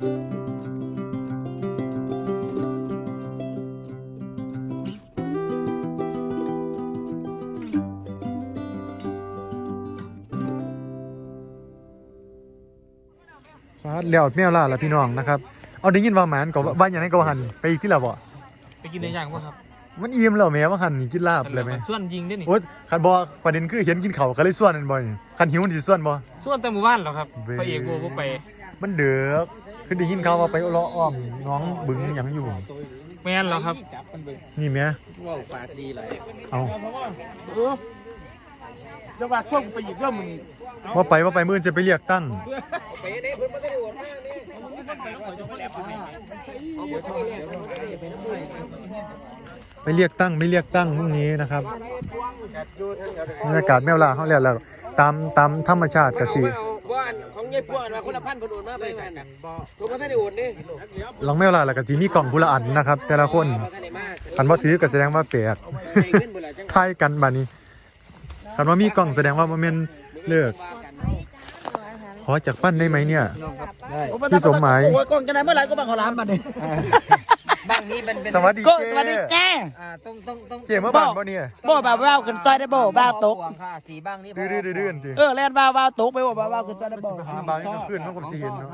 ครับแล้วแมวล่าละพี่น้องนะครับ เอาได้ยินว่าหมานก็ว่าอย่างนั้นก็ว่าหันไปอีกที่ละบ่ไปกินในย่างป่ะครับ มันอิ่มแล้วแม่ว่าหันนี่กินลาบเลยไหมส่วนยิงได้นี่โอ๊ยคันบ่ประเด็นคือเห็นกินข้าวก็เลยส่วนนั่นบ่นี่คันหิวมันสิส่วนบ่ส่วนแต่หมู่บ้านเหรอครับเว้ยพระเอกโบก็ไป มันเดือก คือได้ยินข่าวว่าไปเลาะอ้อมน้องบึงหยังอยู่ แม่นเหรอครับนี่แม่ว้าวปากดีเลยเอาเออจะว่าช่วงไปหยิบเรื่องมึงว่าไปว่าไปมื้ออนจะไปเรียกตั้งไปนี่เพิ่นมาได้โหดมากนี่ไปเรียกตั้งไม่เรียกตั้งพรุ่งนี้นะครับบรรยากาศแมวล่าเขาเรียกแล้วตามตามธรรมชาติก็สิ ว่าของยายพวกมาคนละพันคนโดนมาไปกันน่ะตัวมาได้โหดนี่ลองแมวล่าแล้วก็สิมีกล่องผู้ละอันนะครับ แต่ละคนมาได้มาคันบ่ถือก็แสดงว่าแปลกใจขึ้นบ่ล่ะจังทายกันบัดนี้คันว่ามีกล่องแสดงว่าบ่แม่นเลิกขอจากปั้นได้ไหมเนี่ยพี่สมหมายโอ้ยกล้องจะไหนเมื่อไหร่ก็บังเขาล้ามมาดิบ้างนี้มันเป็นสวัสดีก็เจสวัสดีแจ้อ่าต้องต้องต้องเจเมื่อบ้านบ่เนี่ยบ่บ่าวบ่าวขึ้นซอยได้บ่บ่าวตกค่ะสีบ้างนี่ดื้อๆดื้อๆจริงเออแล่นบ่าวบ่าวตกไปบ่บ่าวบ่าวขึ้นซอยได้บ่หาบางนี่ก็ขึ้นมันก็สิเห็นเนาะ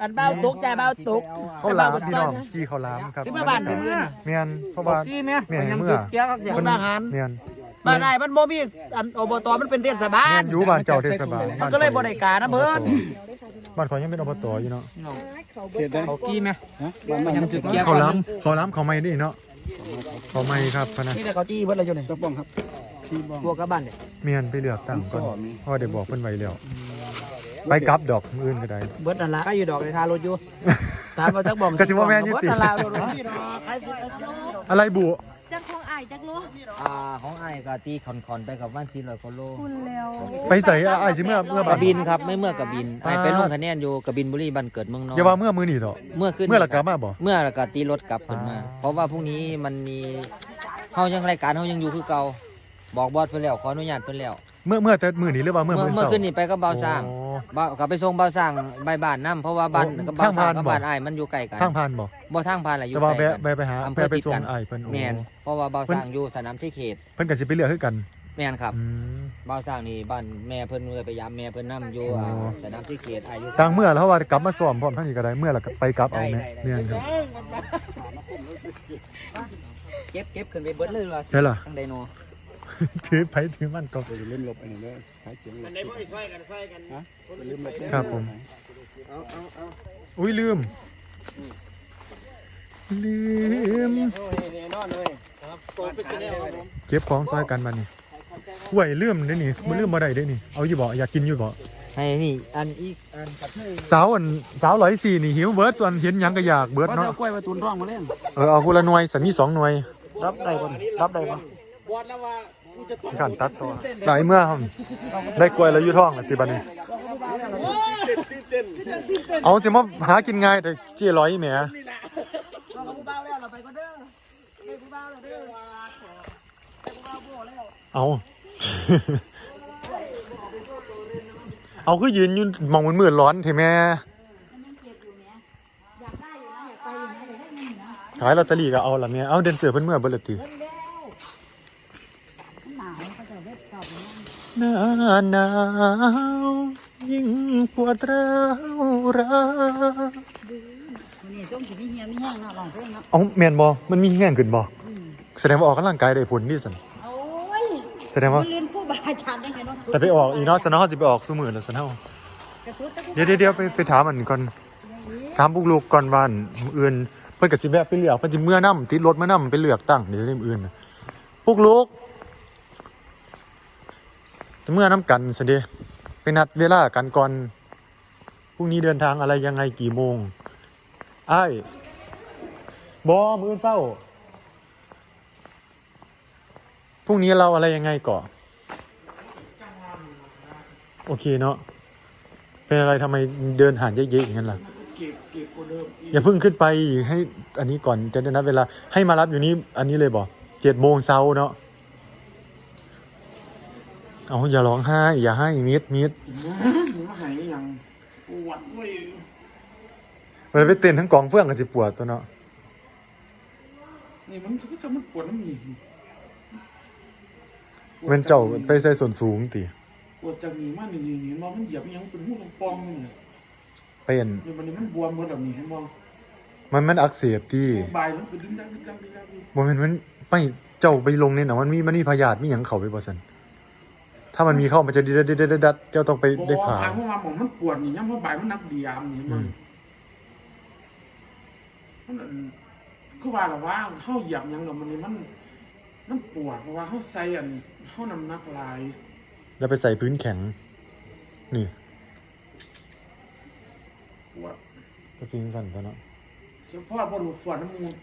อันบ่าวตกใจบ่าวตกข้าวหลามพี่น้องจี้ข้าวหลามครับสิมาบ้านเพิ่นแม่นเพราะว่าที่แม่แม่เมื่อเพิ่นอาหารแม่น บ้านใดมันบ่มีอันอบตมันเป็นเทศบาแม่ลนอยู่บ้านเจ้าเทศบาลมันก็เลยบ่ได้การนะเพิ่นบ้านข่อยยังเป็นอบตอยู่เนาะเขากี้ไหมข้าวหลามข้าวหลามข้าวไม้นี่เนาะข้าวไม้ครับพะนะนี่แต่เขาจี้เบิดเลยอยู่นี่ตะป้องครับพวกกับบ้านเนี่ยเมียนไปเลือกตั้งก่อนเพราะว่าได้บอกเพิ่นไว้แล้วไปกลับดอกมื้ออื่นก็ได้เบิดนั่นล่ะก็อยู่ดอกในทารถอยู่ถามว่าจักบ้องก็สิว่าแม่นอยู่ติเบิดนั่นล่ะโดนอะไรบุจักของอายจักโลอ่าของไอ้ก็ตีคอนๆไปกับวันที่ร้อยกว่าโลคุณแล้วไปใส่อ้ายสิเมื่อเมื่อกบ้าระนบินครับไม่เมื่อกระบินไอ้ไปลงคะแนนอยู่กระบินบุรีบ้านเกิดเมืองนอกอย่าว่าเมื่อมื้อนี้เถอะเมื่อขึ้นเมื่อละกลับมาบ่ เมื่อละก็ตีรถกลับขึ้นมา เพราะว่าพรุ่งนี้มันมีเฮายังรายการเฮายังอยู่คือเก่าบอกบอสเพิ่นแล้วขออนุญาตเพิ่นแล้ว เมื่อเมื่อแต่มื้อนี้หรือว่าเมื่อเมื่อมื้อเมื่อเช้า ขึ้นนี่ไปกับเบาสร้างโอ้บ่าวกลับไปส่งเบาสร้างใบบ้านน้ำเพราะว่าบ้านโอ้กับเบาสร้างทางผ่านกับบ่ บ้านอ้ายมันอยู่ใกล้กันทางผ่านบ่บ่ทางผ่านแหละอยู่แต่ว่าใกล้แวะกันแวะไปหาอำเภแวะอไปติดส่งกันอ้ายเพิ่นโอ้ แม่นเพราะว่าเบาสร้างอยู่สนามที่เขตเพิ่นก็สิไปเลือกคือกันแม่นครับอืม เบาสร้างนี่บ้านแม่เพิ่นเลยไปยามแม่เพิ่นนํอยู่อ่าโอ้สนามที่เขตอายุต่างเมื่อแล้วว่ากลับมาซ้อมพร้อมทั้งนี้ก็ได้เมื่อแล้วก็ไปกลับเอาแม่เมียนครับเก็บเก็บขึ้นไปเบิดเลยว่าใช่ล่ะ ทางไดโน ถือไปถือมันก็ครับผมอุ้ยลืม ลืมเก็บของซอยกันมานี่ห่วยลืมเด้นี่มันลืมมาได้เด้นี่ เอาอยู่บ่อยากกินอยู่บ่ให้นี่อันอีกอันสาวอันสาวร้อยสี่นี่หิวเบิร์ดส่วนเห็นหยังก็อยากเบิร์ดว่าเนาะเอากล้วยมาตุนร่องมาเล่นเออเอากุละหน่วยสันมีสองหน่วยรับได้บ่รับได้บ่ ขันตัดตัวหลายเมื่อครับได้กล้วยแล้วยู่ท้องอะติบันนี้เอาสิมาหากินง่ายแต่เจี๊ยร้อยแหมเอาเอาคือยืนยู่มองมันมืดร้อนเถอะแม่ขายลอตเตอรี่ก็เอาละแม่ยเอาเดนเสือเพิ่นเมื่อเบิดแลติ หน้าหนาวยิ่งปวดร้าวร้าวนี่ส้มสิมีเฮียมีแห้งเนาะลองเพลงเนาะเอาแมนบอมันมีแง่งขึ้นบอแสดงว่าออกกำลังกายได้ผลนี่สันโอ้ยแสดงว่าเรียนผู้บาอาจารย์ได้ไงเนาะสุดแต่ไปออกอีกเนาะสันเขาจะไปออกสู้มือแล้วสันเขากระสุดตะกุเดี๋ยวเดี๋ยวเดี๋ยวไปไปถามมันก่อนถามพวกลูกก่อนว่าอันมื้ออื่นเพิ่นก็สิแวะไปเลือกเพิ่นสิเมื่อนํติดรถมานํไปเลือกตั้งเดี๋ยวนี้มื้ออื่นน่ะพวกลูก เมื่อนํกันซะเดไปนัดเวลากันก่อนพรุ่งนี้เดินทางอะไรยังไงกี่โมงไอ้บอมือเศร้าพรุ่งนี้เราอะไรยังไงก่อนโอเคเนาะเป็นอะไรทำไมเดินห่างเยอะๆอย่างนั้นล่ะอย่าเพิ่งขึ้นไปให้อันนี้ก่อนจะได้นัดเวลาให้มารับอยู่นี้อันนี้เลยบอกเจ็ดโมงเช้าเนาะ เอาอย่าร้องไห้อย่าให้มิดมิดเวลาไปเต้นทั้งกองเฟื่องก็สิปวดตัวเนาะนี่มันก็จะมันปวดน้ำหนีเว้นเจ้าไปใส่ส่วนสูงติปวดจากหนีมากนี่นี่นี่มองมันเหยียบอิหยังเป็นหูลงปองนี่เนี่ยเป็นนี่มันนี่มันบวมหมดแบบนี้เห็นมองมันมันอักเสบที่บายมันเป็นดึงดังดึงดังดึงดังดึงบ่แม่นมันไม่เจ้าไปลงเนี่ยนะมันมีมันมีพยาธิมีหยังเข้าไปบ่ซั่น ถ้ามันมีเข้ามันจะดิดดดดัดเจ้าต้องไปบได้อกผ่าทางเข้ามาบอกมันปวดนี่ยังว่าบายมันนักดียามนี่มันมันอันคือว่าละว่าเข้าเหยียบหยังกับมันนี่มันมันปวดเพราะว่าเข้าใส่อันเข้าน้ำหนักหลาย แล้วไปใส่พื้นแข็ง นี่ปวดก็จริงกันซะเนาะเฉพาะบนหัวฝนน้ำมูล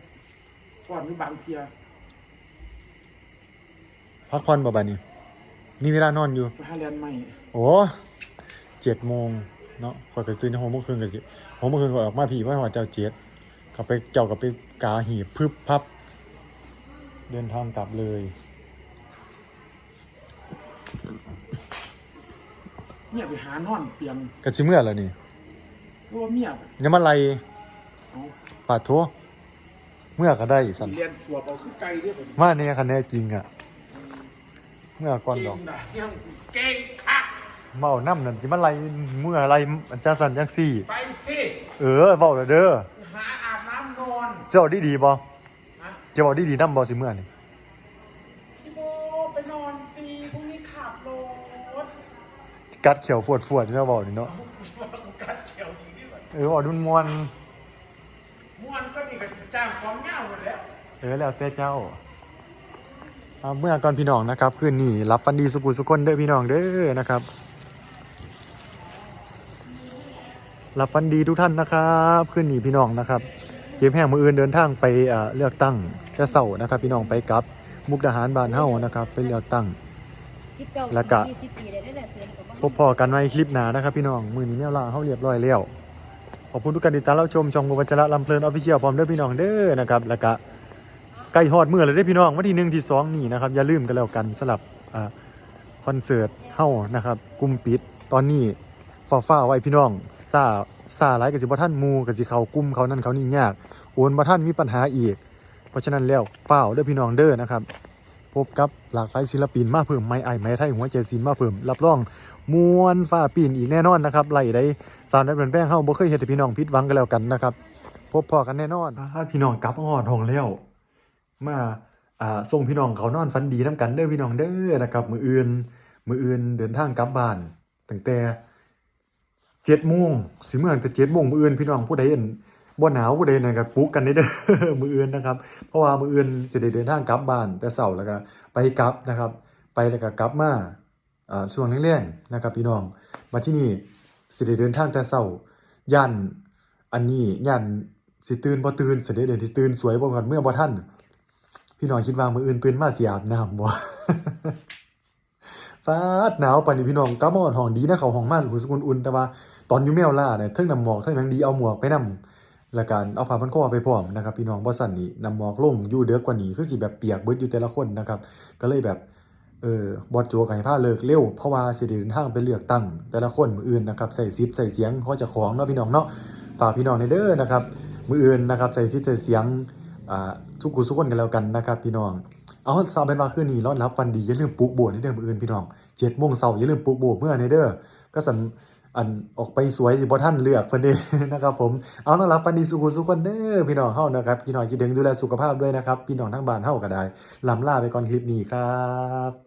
ฝนนี่บางเทียพักผ่อนบ่บัดนี้ มีเวลานอนอยู่ ไปหาเรียนใหม่โอ้เจ็ดโมงเนาะข่อยก็ตื่นหกโมงครึ่งก็สิหกโมงครึ่งก็ออกมาพี่ว่าหัวเจ้าเจ็ดก็ไปเจ้าก็ไปกาหีบพึบพับ เดินทางกลับเลยเนี่ยไปหานอนเปียงก็สิเมื่อแล้วนี่เพราะว่าเมียยังมาไล่เอาปาดโทเมื่อก็ได้สันเรียนสวบเอาคือไกลเด้วยผมมาเนี่ยคะแนนจริงอะ เมื่อก่อนดอกเก่งนะยังเก่งคักเมาน้ำนั่นสิมาไล่เมื่อไรอันจ้าสันจังสี่ ไปสิเออเว้าแล้วเด้อหาอาบน้ำนอนเจ้าดีดีบ่นะเจ้าบอกดีดีน้ำบ่สิเมื่อนี่พี่โบไปนอนสิพรุ่งนี้ขับรถกัดเขียวปวดปวดนี่เนาะบอกนี่เนาะกัดเขียวดีนี่ก่อนเออบอกดุนมวนม่วนก็นี่ก็จะจ้างความเงาหมดแล้วเออแล้วแต่เจ้า เอาเมื่อก่อนพี่น้องนะครับคืนนี้รับฟันดีสุกุสุคนเด้อพี่น้องเด้อนะครับรับฟันดีทุกท่านนะครับคืนนี้พี่น้องนะครับเก็บแห้งมืออื่นเดินทางไปเอ่อเลือกตั้งแค่เสาร์นะครับ พี่น้องไปกับมุกดาหารบ้านเฮานะครับไปเลือกตั้งแล้วก็พบพอกันไว้คลิปหน้านะครับ พี่น้องมือนี้แนวลาเฮาเรียบร้อยแล้วขอบคุณทุกการติดตามรับชมช่องบุญวัชระลำเพลินออฟฟิเชียลพร้อมเด้อพี่น้องเด้อนะครับแล้วก็ ใกล้ฮอดเมื้อแล้วเด้พี่น้องวันที่หนึ่งที่สองนี่นะครับอย่าลืมกันแล้วกันสำหรับอคอนเสิร์ตเฮานะครับกลุ่มปิดตอนนี้ฟ้าฟ้าไว้พี่น้องซาซาหลายก็สิบ่ทันมู่ก็สิเขากลุ่มเขานั่นเขานี่ยากโอนบ่ทันมีปัญหาอีก เพราะฉะนั้นแล้วฝ้าวเด้อพี่น้องเด้อนะครับพบกับหลากหลายศิลปินมาเพิ่มไม้ไอายไม้ไทยหัวใจศิลป์มาเพิ่มรับรองมวนฟ้าปีนอีกแน่นอนนะครับไล่ได้สาวนัดเป็นแป้งเฮาบ่เคยเฮ็ดให้พี่น้องผิดวังกันแล้วกันนะครับพบพอกันแน่นอนพี่น้องกลับฮอดห้องแล้ว มาอ่าส่งพี่น้องเขานอนฝันดีนํกันเด้อพี่น้องเด้อนะครับ มืออื่น มืออื่นเดินทางกลับบ้านตั้งแต่7โมงสิเมื่อตั้งแต่7โมงมืออื่นพี่น้องผู้ใดเห็นบ่หนาวผู้ใดนั่นก็ปลุกกันได้เด้อมืออื่นนะครับ เพราะว่ามืออื่นจะได้เดินทางกลับบ้าน แต่เช้าแล้วก็ไปกลับนะครับ ไปแล้วก็กลับมาอ่าช่วงแรงๆนะครับ พี่น้องมาที่นี่สิได้เดินทางแต่เช้าย่านอันนี้ย่านสิตื่นบ่ตื่นสิได้เดินที่ตื่นสวยบ่กันเมื่อบ่ทัน พี่น้องคิดว่ามืออื่นตื่นมาสิอาบน้ำบ่ฟ้าดหนาวปานนี้พี่น้องกลับมอดห้องดีนะเขาห้องม่านหูสกุลอุ่นแต่ว่าตอนอยู่แมวล่าเนี่ยเทิงน้ำหมอกเทิงยังดีเอาหมวกไปนำแล้วการเอาผ้าพันคอไปพร้อมนะครับพี่น้องบ่สั่นนี่นำหมอกลงอยู่เด้อกว่านี้คือสิแบบเปียกเบิดอยู่แต่ละคนนะครับ ก็เลยแบบเออบอดโจกให้ผ้าเลิกเร็วเพราะว่าสิเดินทางไปเลือกตั้งแต่ละคนมืออื่นนะครับใส่ซิปใส่เสียงเขาจะของเนาะพี่น้องเนาะฝากพี่น้องในเด้อนะครับมืออื่นนะครับใส่ซิปใส่เสียง ทุกกุทุกคนกันแล้วกันนะครับพี่น้อง เอาสาวเป็นว่าคืนนี้รอนรับวันดีอย่าลืมปลูกโบสถ์ในเด้อมืออื่นพี่น้องเจ็ดโมงเสาร์อย่าลืมปลูกโบสถ์เมื่อในเด้อก็สันอันออกไปสวยสิบ่ท่านเลือกเพิ่นเด้นะครับผมเอาน้องรับปันดีสุขุสุขคนเด้อพี่น้องเฮานะครับพี่น้องคิดถึงดูแลสุขภาพด้วยนะครับ พี่น้องทั้งบ้านเฮาก็ได้ลำลาไปก่อนคลิปนี้ครับ